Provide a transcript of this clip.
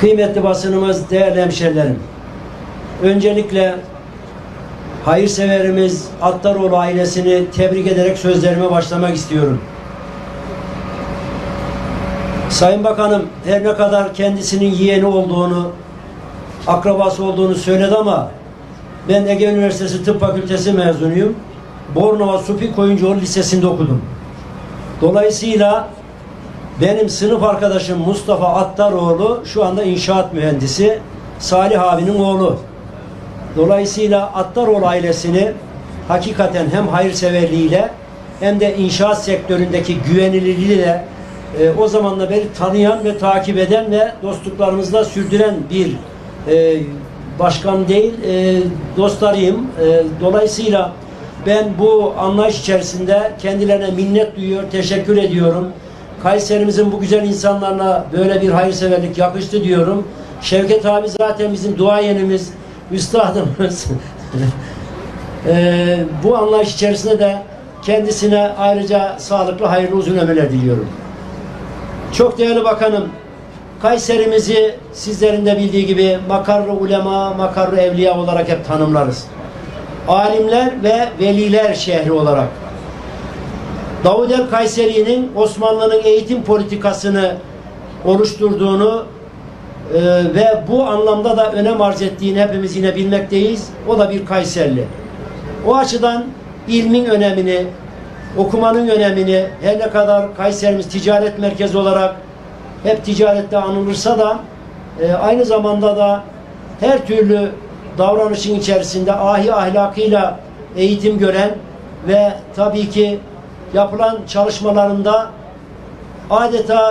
Kıymetli basınımız, değerli hemşerilerim. Öncelikle hayırseverimiz Attaroğlu ailesini tebrik ederek sözlerime başlamak istiyorum. Sayın Bakanım her ne kadar kendisinin yeğeni olduğunu, akrabası olduğunu söyledi ama ben Ege Üniversitesi Tıp Fakültesi mezunuyum. Bornova Supi Koyuncuoğlu Lisesi'nde okudum. Dolayısıyla benim sınıf arkadaşım Mustafa Attaroğlu şu anda inşaat mühendisi. Salih abinin oğlu. Dolayısıyla Attaroğlu ailesini hakikaten hem hayırseverliğiyle hem de inşaat sektöründeki güvenilirliğiyle e, o zamanla beri tanıyan ve takip eden ve dostluklarımızla sürdüren bir e, başkan değil, e, dostlarıyım. E, dolayısıyla ben bu anlayış içerisinde kendilerine minnet duyuyor, teşekkür ediyorum. Kayserimizin bu güzel insanlarla böyle bir hayırseverlik yakıştı diyorum. Şevket abi zaten bizim duayenimiz, üstadımız. Ee, bu anlayış içerisinde de kendisine ayrıca sağlıklı, hayırlı uzun ömürler diliyorum. Çok değerli bakanım, Kayserimizi sizlerin de bildiği gibi makarlı ulema, makarlı evliya olarak hep tanımlarız. Alimler ve veliler şehri olarak. Davud el Kayseri'nin Osmanlı'nın eğitim politikasını oluşturduğunu e, ve bu anlamda da önem arz ettiğini hepimiz yine bilmekteyiz. O da bir Kayserli. O açıdan ilmin önemini, okumanın önemini her ne kadar Kayserimiz ticaret merkezi olarak hep ticarette anılırsa da e, aynı zamanda da her türlü davranışın içerisinde ahi ahlakıyla eğitim gören ve tabii ki yapılan çalışmalarında adeta